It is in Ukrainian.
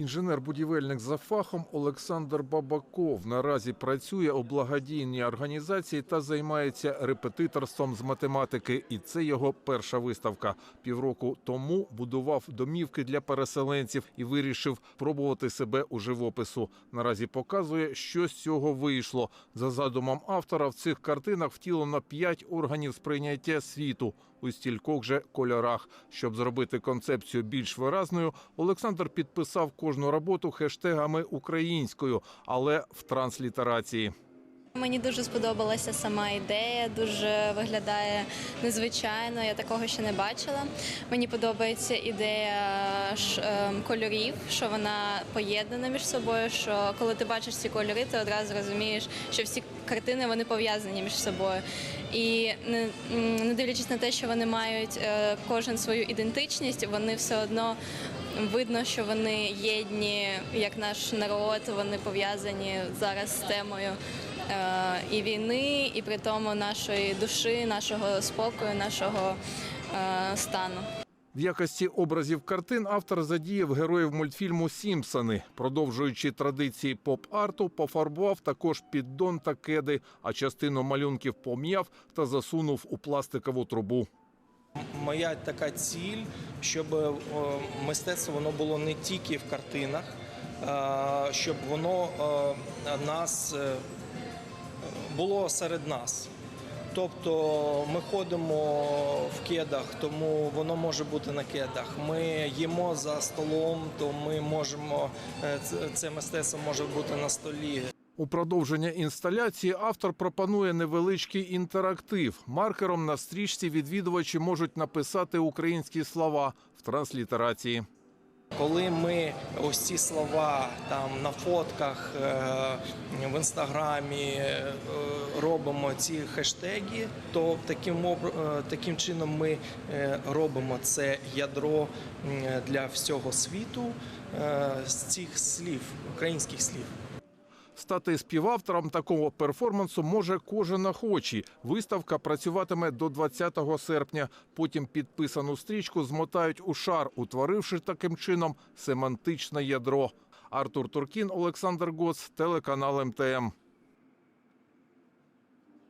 Інженер-будівельник за фахом Олександр Бабаков наразі працює у благодійній організації та займається репетиторством з математики. І це його перша виставка. Півроку тому будував домівки для переселенців і вирішив пробувати себе у живопису. Наразі показує, що з цього вийшло. За задумом автора, в цих картинах втілено п'ять органів сприйняття світу у стількох же кольорах. Щоб зробити концепцію більш виразною, Олександр підписав кожну роботу хештегами українською, але в транслітерації. Мені дуже сподобалася сама ідея, дуже виглядає незвичайно. Я такого ще не бачила. Мені подобається ідея ем, кольорів, що вона поєднана між собою. Що коли ти бачиш ці кольори, ти одразу розумієш, що всі картини вони пов'язані між собою. І не, не дивлячись на те, що вони мають е, кожен свою ідентичність, вони все одно. Видно, що вони єдні як наш народ, вони пов'язані зараз з темою е, і війни, і при тому нашої душі, нашого спокою, нашого е, стану. В якості образів картин автор задіяв героїв мультфільму Сімпсони. Продовжуючи традиції поп-арту, пофарбував також піддон та кеди, а частину малюнків пом'яв та засунув у пластикову трубу. Моя така ціль, щоб е, мистецтво воно було не тільки в картинах, е, щоб воно е, нас було серед нас. Тобто ми ходимо в кедах, тому воно може бути на кедах. Ми їмо за столом, то ми можемо це мистецтво може бути на столі. У продовження інсталяції автор пропонує невеличкий інтерактив. Маркером на стрічці відвідувачі можуть написати українські слова в транслітерації. Коли ми ось ці слова там на фотках е, в інстаграмі е, робимо ці хештеги, то таким е, таким чином ми робимо це ядро для всього світу з цих слів, українських слів. Стати співавтором такого перформансу може кожен охочий. Виставка працюватиме до 20 серпня. Потім підписану стрічку змотають у шар, утворивши таким чином семантичне ядро. Артур Туркін, Олександр Гоц, телеканал МТМ.